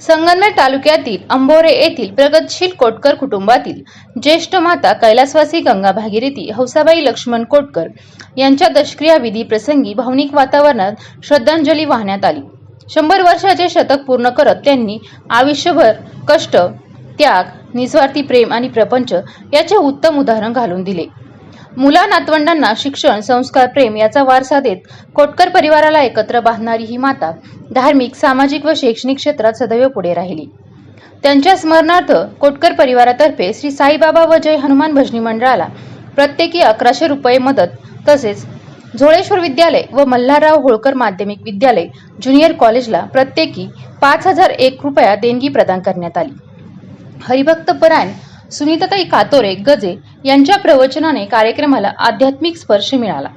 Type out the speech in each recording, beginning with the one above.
संगमनेर तालुक्यातील अंबोरे येथील प्रगतशील कोटकर कुटुंबातील ज्येष्ठ माता कैलासवासी गंगा भागीरथी हौसाबाई लक्ष्मण कोटकर यांच्या दशक्रिया विधी प्रसंगी भावनिक वातावरणात श्रद्धांजली वाहण्यात आली. शंभर वर्षाचे शतक पूर्ण करत त्यांनी आयुष्यभर कष्ट त्याग निस्वार्थी प्रेम आणि प्रपंच याचे उत्तम उदाहरण घालून दिले. मुला नातवंडांना शिक्षण संस्कार प्रेम याचा वारसा देत कोटकर परिवाराला एकत्र बांधणारी ही माता धार्मिक सामाजिक व शैक्षणिक क्षेत्रात सदैव पुढे राहिली. त्यांच्या स्मरणार्थ कोटकर परिवारातर्फे श्री साईबाबा व जय हनुमान भजनी मंडळाला प्रत्येकी अकराशे रुपये मदत तसेच झोळेश्वर विद्यालय व मल्हारराव होळकर माध्यमिक विद्यालय ज्युनियर कॉलेजला प्रत्येकी पाच हजार एक रुपया देणगी प्रदान करण्यात आली. हरिभक्त परायण सुनीताताई कातोरे गजे यांच्या प्रवचनाने कार्यक्रमाला आध्यात्मिक स्पर्श मिळाला.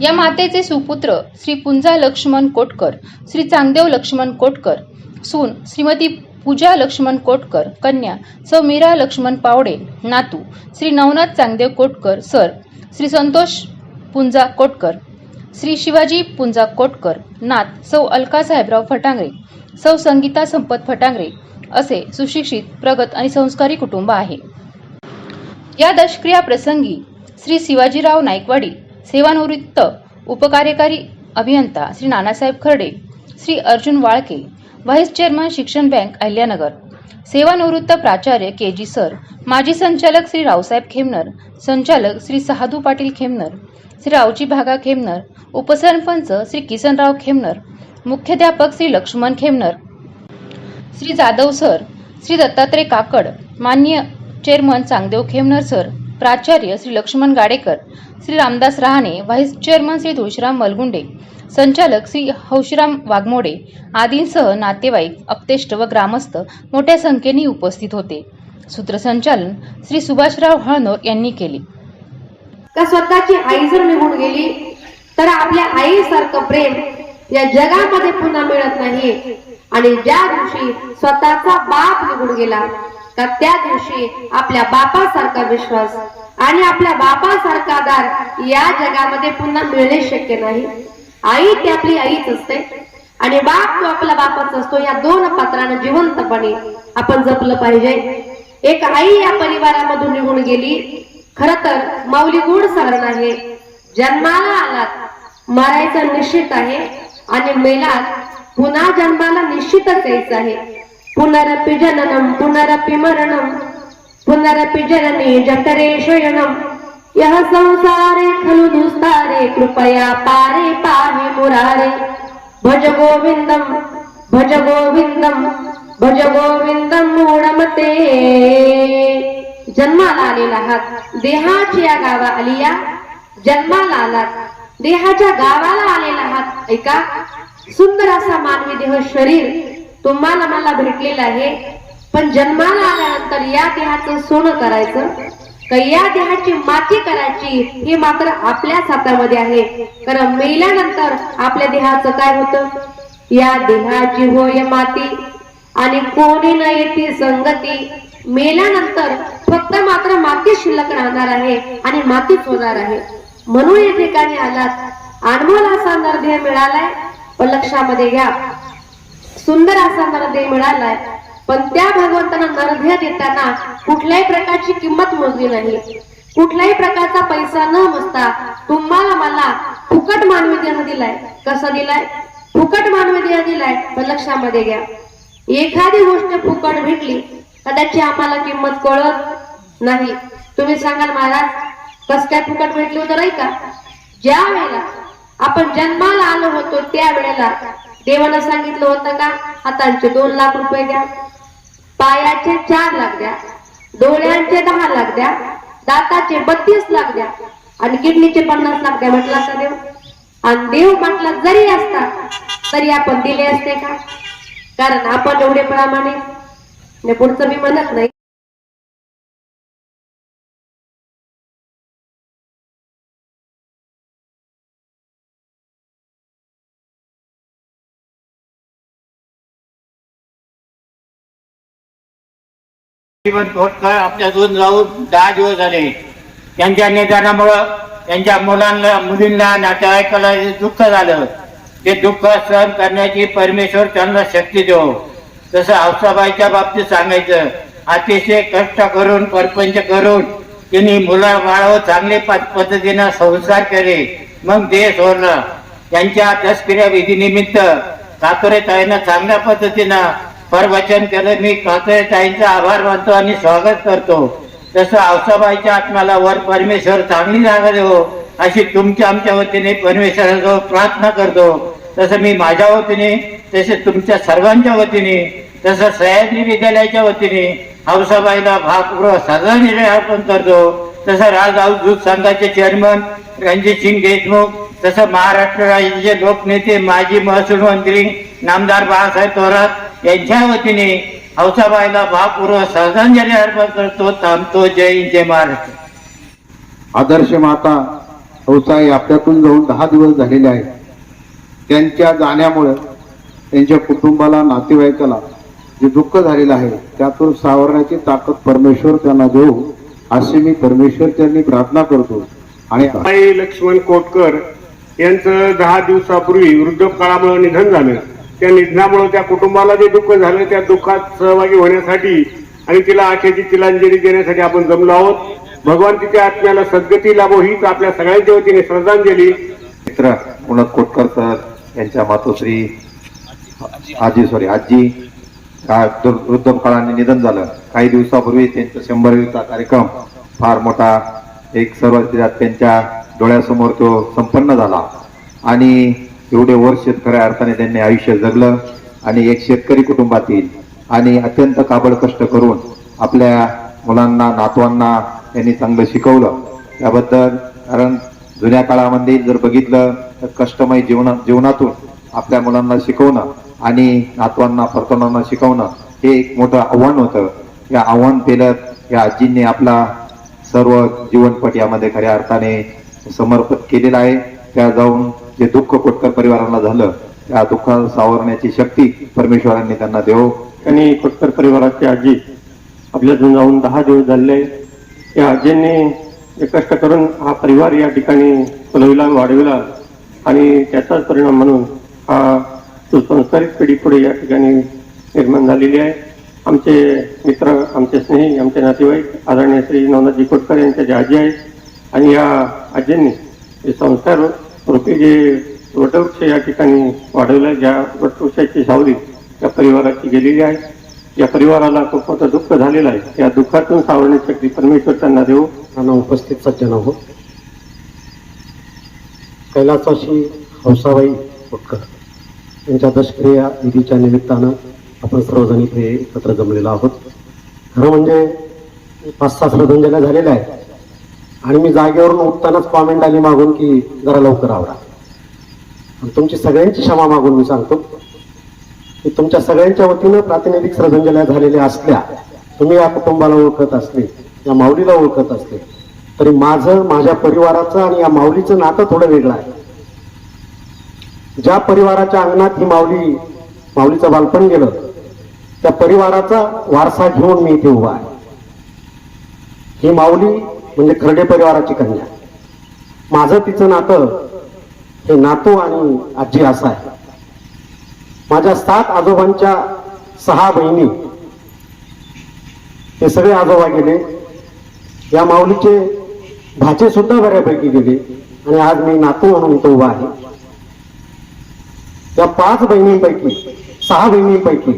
या मातेचे सुपुत्र श्री पुंजा लक्ष्मण कोटकर श्री चांगदेव लक्ष्मण कोटकर सून श्रीमती पूजा लक्ष्मण कोटकर कन्या सौ मीरा लक्ष्मण पावडे नातू श्री नवनाथ चांगदेव कोटकर सर श्री संतोष पुंजा कोटकर श्री शिवाजी पुंजा कोटकर नात सौ अलका साहेबराव फटांगरे सौ संगीता संपत फटांगरे असे सुशिक्षित प्रगत आणि संस्कारी कुटुंब आहे. या दशक्रिया प्रसंगी श्री शिवाजीराव नाईकवाडी सेवानिवृत्त उपकार्यकारी अभियंता श्री नानासाहेब खर्डे श्री अर्जुन वाळके व्हाईस चेअरमन शिक्षण बँक अहिल्यानगर सेवानिवृत्त प्राचार्य के जी सर माजी संचालक श्री रावसाहेब खेमनर संचालक श्री सहादू पाटील खेमनर श्री रावजी भागा खेमनर उपसरपंच श्री किसनराव खेमनर मुख्याध्यापक श्री लक्ष्मण खेमनर श्री जाधव सर श्री दत्तात्रय काकड मान्य चेअरमन चांगदेव खेमनर सर प्राचार्य श्री लक्ष्मण गाडेकर श्री रामदास रहाणे व्हाईस चेअरमन श्री तुळशीराम मलगुंडे संचालक श्री हौशीराम वाघमोडे आदींसह नातेवाईक अपतेष्ट व ग्रामस्थ मोठ्या संख्येने उपस्थित होते. सूत्रसंचालन श्री सुभाषराव हळनोर यांनी केले. का स्वतःची आई जर निघून गेली तर आपल्या आईसारखं प्रेम या जगामध्ये पुन्हा मिळत नाही आणि ज्या दिवशी स्वतःचा बाप निघून गेला का त्या दिवशी आपल्या बापासारखा विश्वास आणि आपल्या बापासारखा दार या जगामध्ये पुन्हा मिळणे शक्य नाही. आई ती आपली आईच असते आणि बाप तो आपला बापाच असतो. या दोन पात्रानं जिवंतपणे आपण जपलं पाहिजे. एक आई या परिवारामधून निघून गेली. खर तर माऊली गुण सारण आहे. जन्माला आलात मरायचं निश्चित आहे आणि मेलात पुन्हा जन्माला निश्चितच यायचं आहे. पुनरपि जननम पुनरपि मरणम पुनरपि जननी जठरे शयनम यः संसारे खलु दुस्तारे कृपया पारे पाहे मुरारे भज गोविंदम भज गोविंदम भज गोविंदम मूढमते जन्माला आलेला आहात देहाची या गावा आली जन्माला आलात देहाच्या गावाला आलेला आहात ऐका सुंदर असा मानवी देह शरीर तुम्हाला मला भेटलेला आहे. पण जन्माला आल्यानंतर या देहाचं सोनं करायचं का या देहाची माती करायची हे मात्र आपल्याच हातामध्ये आहे. कारण मेल्यानंतर आपल्या देहाचं काय होतं? या देहाची होय माती. आणि कोणी न येते संगती. मेल्यानंतर फक्त मात्र माती शिल्लक राहणार आहे आणि मातीच होणार आहे. म्हणून या ठिकाणी आलात. अनमोल असा नरदेह मिळालाय. पण लक्षामध्ये घ्या सुंदर असा नरदेह मिळालाय. पण त्या भगवंतांना नरदेह देताना कुठल्याही प्रकारची किंमत मोजली नाही. कुठल्याही प्रकारचा पैसा न मोजता तुम्हाला मला फुकट मानवी देह दिलाय. कसा दिलाय? फुकट मानवी देह दिलाय. पण लक्षामध्ये घ्या. एखादी गोष्ट फुकट भेटली तर त्याची आम्हाला किंमत कळत नाही. तुम्ही सांगाल महाराज कस काय फुकट भेटली होतं नाही का? ज्या वेळेला आपण जन्माला आलो होतो त्या वेळेला देवाला सांगितलं होतं का? हातांचे दोन लाख रुपये द्या. पायाचे चार लाख द्या. डोळ्यांचे दहा लाख द्या. दाताचे बत्तीस लाख द्या. आणि किडनीचे पन्नास लाख द्या म्हटला का देव. आणि देव म्हटला जरी असता तरी आपण दिले असते का? कारण आपण एवढे प्रामाणिक पुढचं मी म्हणत नाही. खोटकर आपल्यातून जाऊन दहा दिवस झाले. त्यांच्या निधनामुळं त्यांच्या मुलांना मुलींना नातेवाईकाला दुःख झालं ते दुःख सहन करण्याची परमेश्वर त्यांना शक्ती देऊ जसं हौसाबाईच्या बाबतीत सांगायचं अतिशय कष्ट करून परपंच करून त्यांनी मुला बाळावर चांगले प- पद्धतीनं संसार केले. मग देह सोडलं. त्यांच्या दसक्रिया विधीनिमित्त कातोरे ताईनं चांगल्या पद्धतीनं परवचन केलं मी कातोरे ताईंचा आभार मानतो आणि स्वागत करतो. तसं आवसाबाईच्या आत्म्याला वर परमेश्वर चांगली जागा देव अशी तुमच्या आमच्या वतीने परमेश्वराजवळ प्रार्थना करतो. तसं मी माझ्या वतीने तसे तुमच्या सर्वांच्या वतीने तसं सह्याद्री विद्यालयाच्या वतीने हौसाबाईला भागपूर्व श्रद्धांजली अर्पण करतो. तसं राज दूध संघाचे चेअरमन रणजित सिंग देशमुख तसं महाराष्ट्र राज्याचे लोकनेते माजी महसूल मंत्री नामदार बाळासाहेब थोरात यांच्या वतीने हौसाबाईला भावपूर्व श्रद्धांजली अर्पण करतो थांबतो. जय हिंद, जय महाराष्ट्र. आदर्श माता हौसाई आपल्यातून जाऊन दहा दिवस झालेले आहेत. त्यांच्या जाण्यामुळे त्यांच्या कुटुंबाला नातेवाईकाला जे दुःख झालेलं आहे त्यातून सावरण्याची ताकद परमेश्वर त्यांना देऊ अशी मी परमेश्वर त्यांनी प्रार्थना करतो. आणि आई लक्ष्मण कोटकर यांचं दहा दिवसापूर्वी वृद्धकाळामुळे निधन झालं. त्या निधनामुळे त्या कुटुंबाला जे दुःख झालं त्या दुःखात सहभागी होण्यासाठी आणि तिला आशेची तिलांजली देण्यासाठी आपण जमलो आहोत. भगवान तिच्या आत्म्याला सद्गती लाभो हीच आपल्या सगळ्यांच्या वतीने श्रद्धांजली. मित्र पुनत कोटकर सर यांच्या मातोश्री आजी सॉरी आजी वृद्ध काळाने निधन झालं. काही दिवसापूर्वी त्यांचा शंभरवीचा कार्यक्रम फार मोठा एक सर्व त्यांच्या डोळ्यासमोर तो संपन्न झाला. आणि एवढे वर्ष खऱ्या अर्थाने त्यांनी आयुष्य जगलं आणि एक शेतकरी कुटुंबातील आणि अत्यंत काबड कष्ट करून आपल्या मुलांना नातवांना त्यांनी चांगलं शिकवलं. त्याबद्दल कारण जुन्या काळामध्ये जर बघितलं तर कष्टमय जीवना जीवनातून आपल्या मुलांना शिकवणं आणि नातवांना परतवणांना शिकवणं हे एक मोठं आव्हान होतं. या आव्हान पेलत या आजींनी आपला सर्व जीवनपट यामध्ये खऱ्या अर्थाने समर्पित केलेला आहे. त्या जाऊन जे दुःख कोटकर परिवाराला झालं त्या दुःखाला सावरण्याची शक्ती परमेश्वरांनी त्यांना देव. त्यांनी कोटकर परिवाराची आजी आपल्यातून जाऊन दहा दिवस झाले. या आजींनी कष्ट करून हा परिवार या ठिकाणी फुलविला वाढविला आणि त्याचाच परिणाम म्हणून हा सुसंस्कारित पिढी पुढे या ठिकाणी निर्माण झालेली आहे. आमचे मित्र आमचे स्नेही आमचे नातेवाईक आदरणीय श्री नवनाथजी कोटकर यांच्या ज्या आजी आहेत आणि या आजींनी संस्कार होते जे वटवृक्ष या ठिकाणी वाढवलं ज्या वटवृक्षाची सावली त्या परिवाराची गेलेली आहे. या परिवाराला खूप मोठं दुःख झालेलं आहे. या दुःखातून सावरण्याची शक्ती परमेश्वर त्यांना देऊ. त्यांना उपस्थित सज्जन हो कैलासाशी हौसाबाई कोटकर यांच्या दशक्रिया विधीच्या निमित्तानं आपण सर्वजण इथे एकत्र जमलेलो आहोत. खरं म्हणजे पाच सहा श्रद्धांजल्या झालेल्या आहेत. आणि मी जागेवरून उठतानाच कॉमेंट आली मागून की जरा लवकर आवरा. आणि तुमची सगळ्यांची क्षमा मागून मी सांगतो. की तुमच्या सगळ्यांच्या वतीनं प्रातिनिधिक श्रद्धांजल्या झालेल्या असल्या तुम्ही या कुटुंबाला ओळखत असले या माऊलीला ओळखत असले तरी माझं माझ्या परिवाराचं आणि या माऊलीचं नातं थोडं वेगळं आहे. ज्या परिवाराच्या अंगणात ही माऊली माऊलीचं बालपण गेलं त्या परिवाराचा वारसा घेऊन मी इथे उभा आहे. ही माऊली म्हणजे खर्डे परिवाराची कन्या. माझं तिचं नातं हे नातू आणि आजी असं आहे. माझ्या सात आजोबांच्या सहा बहिणी हे सगळे आजोबा गेले. या माऊलीचे भाचे सुद्धा बऱ्यापैकी गेले आणि आज मी नातू म्हणून इथं उभा आहे. या पाच बहिणींपैकी सहा बहिणींपैकी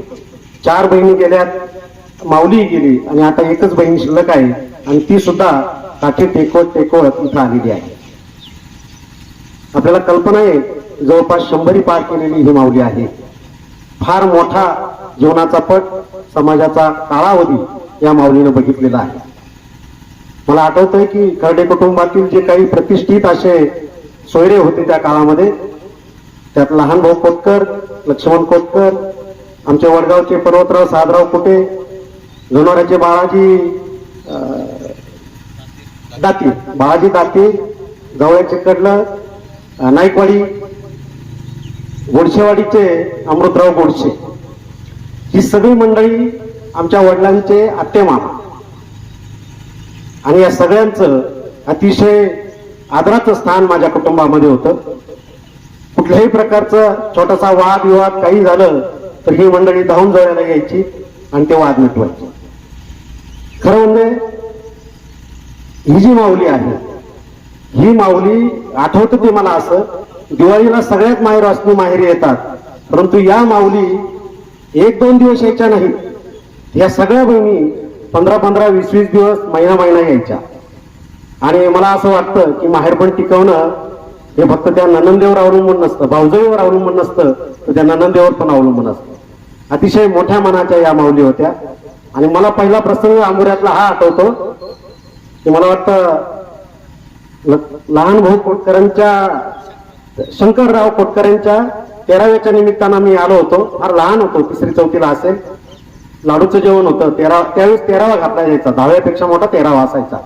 चार बहिणी गेल्यात माऊली गेली आणि आता एकच बहीण शिल्लक आहे आणि ती सुद्धा काठी टेकवत टेकवत इथं आलेली आहे. आपल्याला कल्पना आहे जवळपास शंभरी पार केलेली ही माऊली आहे. फार मोठा जीवनाचा पट समाजाचा काळावधी या माऊलीनं बघितलेला आहे. मला आठवतंय की खरडे कुटुंबातील जे काही प्रतिष्ठित असे सोयरे होते त्या काळामध्ये त्यात लहान भाऊ कोतकर लक्ष्मण कोतकर आमचे वडगावचे पर्वतराव सादराव कुटे लोणाऱ्याचे बाळाजी अं, दाती बाळाजी दाती जवळचे कडलं नाईकवाडी गोडशेवाडीचे अमृतराव गोडशे ही सगळी मंडळी आमच्या वडिलांचे आत्ते मामा आणि या सगळ्यांचं अतिशय आदराचं स्थान माझ्या कुटुंबामध्ये होतं. कुठल्याही प्रकारचं छोटासा वाद विवाद काही झालं तर ही मंडळी धावून जायला यायची आणि ते वाद मिटवायचे. खरं म्हणजे ही जी माऊली आहे ही माऊली आठवतं ते मला असं दिवाळीला सगळ्यात माहेर असणे माहेरी येतात. परंतु या माऊली एक दोन दिवस यायच्या नाहीत या सगळ्या बहिणी पंधरा पंधरा वीस वीस दिवस महिना महिना यायच्या. आणि मला असं वाटतं की माहेरपण टिकवणं हे फक्त त्या ननंदेवर अवलंबून नसतं. भाऊजईवर अवलंबून नसतं तर त्या ननंदेवर पण अवलंबून असतं. अतिशय मोठ्या मनाच्या या माऊली होत्या. आणि मला पहिला प्रसंग आंबोऱ्यातला हा आठवतो. की मला वाटतं लहान भाऊ कोटकरांच्या शंकरराव कोटकरांच्या तेराव्याच्या निमित्तानं मी आलो होतो. फार लहान होतो तिसरी चौथीला असेल. लाडूचं जेवण होतं. तेरा त्यावेळेस तेरावा घातला जायचा. दहाव्यापेक्षा मोठा तेरावा असायचा.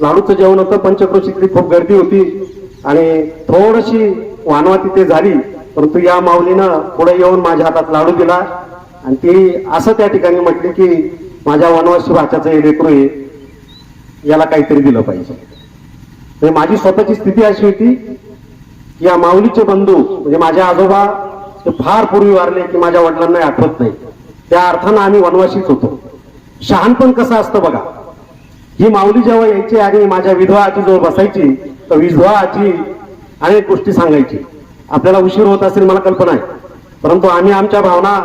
लाडूचं जेवण होतं. पंचक्रोशीतली खूप गर्दी होती. आणि थोडीशी वानवा तिथे झाली. परंतु या माऊलीनं पुढे येऊन माझ्या हातात लाडू दिला. आणि ती असं त्या ठिकाणी म्हटली की माझ्या वनवासी भाच्याचं हे लेकरू आहे याला काहीतरी दिलं पाहिजे. म्हणजे माझी स्वतःची स्थिती अशी होती की या माऊलीचे बंधू म्हणजे माझे आजोबा ते फार पूर्वी वारले की माझ्या वडिलांना आठवत नाही. त्या अर्थानं आम्ही वनवाशीच होतो. शहाणपण कसं असतं बघा. ही माऊली जेव्हा यायची आणि माझ्या विधवा आजी जवळ बसायची तर विधवा आजी अनेक गोष्टी सांगायची. आपल्याला उशीर होत असेल मला कल्पना आहे. परंतु आम्ही आमच्या भावना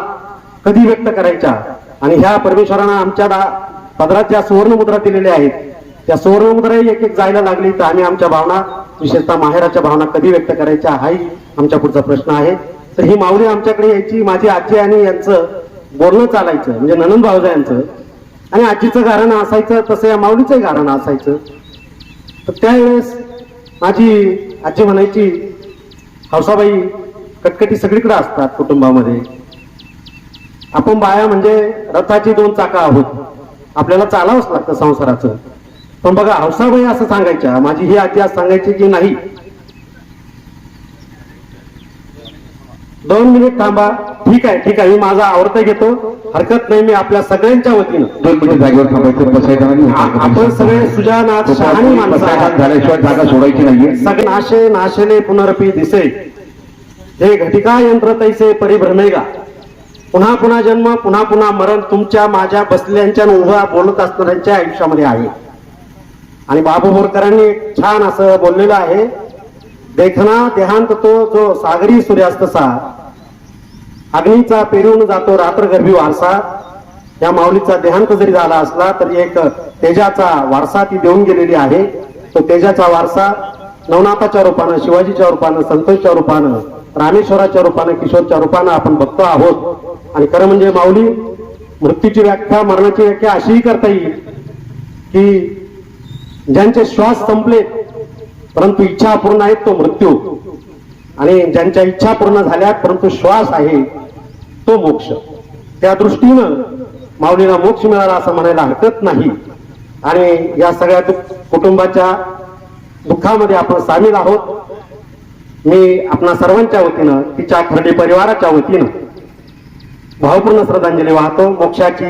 कधी व्यक्त करायच्या? आणि ह्या परमेश्वरानं आमच्या पदरात ज्या सुवर्णमुद्रा दिलेल्या आहेत. त्या सुवर्णमुद्रा एक एक जायला लागली तर आम्ही आमच्या भावना विशेषतः माहेराच्या भावना कधी व्यक्त करायच्या हाही आमच्या पुढचा प्रश्न आहे. तर ही माऊली आमच्याकडे यायची माझी आजी आणि यांचं बोलणं चालायचं म्हणजे ननंद भावजा यांचं. आणि आजीचं गारणं असायचं तसं या माऊलीचंही गारणं असायचं. तर त्यावेळेस माझी आजी म्हणायची हौसाबाई कटकटी सगळीकडे असतात कुटुंबामध्ये. आपण बाया म्हणजे रथाची दोन चाका आहोत. आपल्याला चालावंच लागतं संसाराचं. पण बघा हौसाबाई असं सांगायच्या माझी ही आजी आज सांगायची की नाही. दोन मिनिट थांबा. ठीक आहे ठीक आहे मी माझा आवडता घेतो. हरकत नाही मी आपल्या सगळ्यांच्या वतीनं. दोन मिनिट जागेवर थांबायचं बसायचं नाही आपण सगळे सुजानाथ शहाणी माणसं. झाल्याशिवाय जागा सोडायची नाहीये. सगळे नाशे नाशेले पुनरपी दिसे. हे घटिका यंत्र तैसे परिभ्रमेगा. पुन्हा पुन्हा जन्म पुन्हा पुन्हा मरण तुमच्या माझ्या बसल्यांच्या उभ्या बोलत असणाऱ्यांच्या आयुष्यामध्ये आहे. आणि बाबू बोरकरांनी एक छान असं बोललेलं आहे. देखना देहांत तो जो सागरी सूर्यास्त सा अग्नीचा पेरून जातो रात्रगर्भी वारसा. या माऊलीचा देहांत जरी झाला असला तरी एक तेजाचा वारसा ती देऊन गेलेली आहे. तो तेजाचा वारसा नवनाथाच्या रूपानं शिवाजीच्या रूपानं संतोषच्या रूपानं रामेश्वराच्या रूपानं किशोरच्या रूपानं आपण बघतो आहोत. आणि खरं म्हणजे माऊली मृत्यूची व्याख्या मरणाची व्याख्या अशीही करता येईल की ज्यांचे श्वास संपले परंतु इच्छा अपूर्ण आहेत तो मृत्यू. आणि ज्यांच्या इच्छा पूर्ण झाल्या परंतु श्वास आहे तो मोक्ष. त्या दृष्टीनं माऊलीला मोक्ष मिळाला असं म्हणायला हरकत नाही. आणि या सगळ्या कुटुंबाच्या दुःखामध्ये आपण सामील आहोत. मी आपणा सर्वांच्या वतीनं तिच्या खरडे परिवाराच्या वतीनं भावपूर्ण श्रद्धांजली वाहतो. मोक्षाची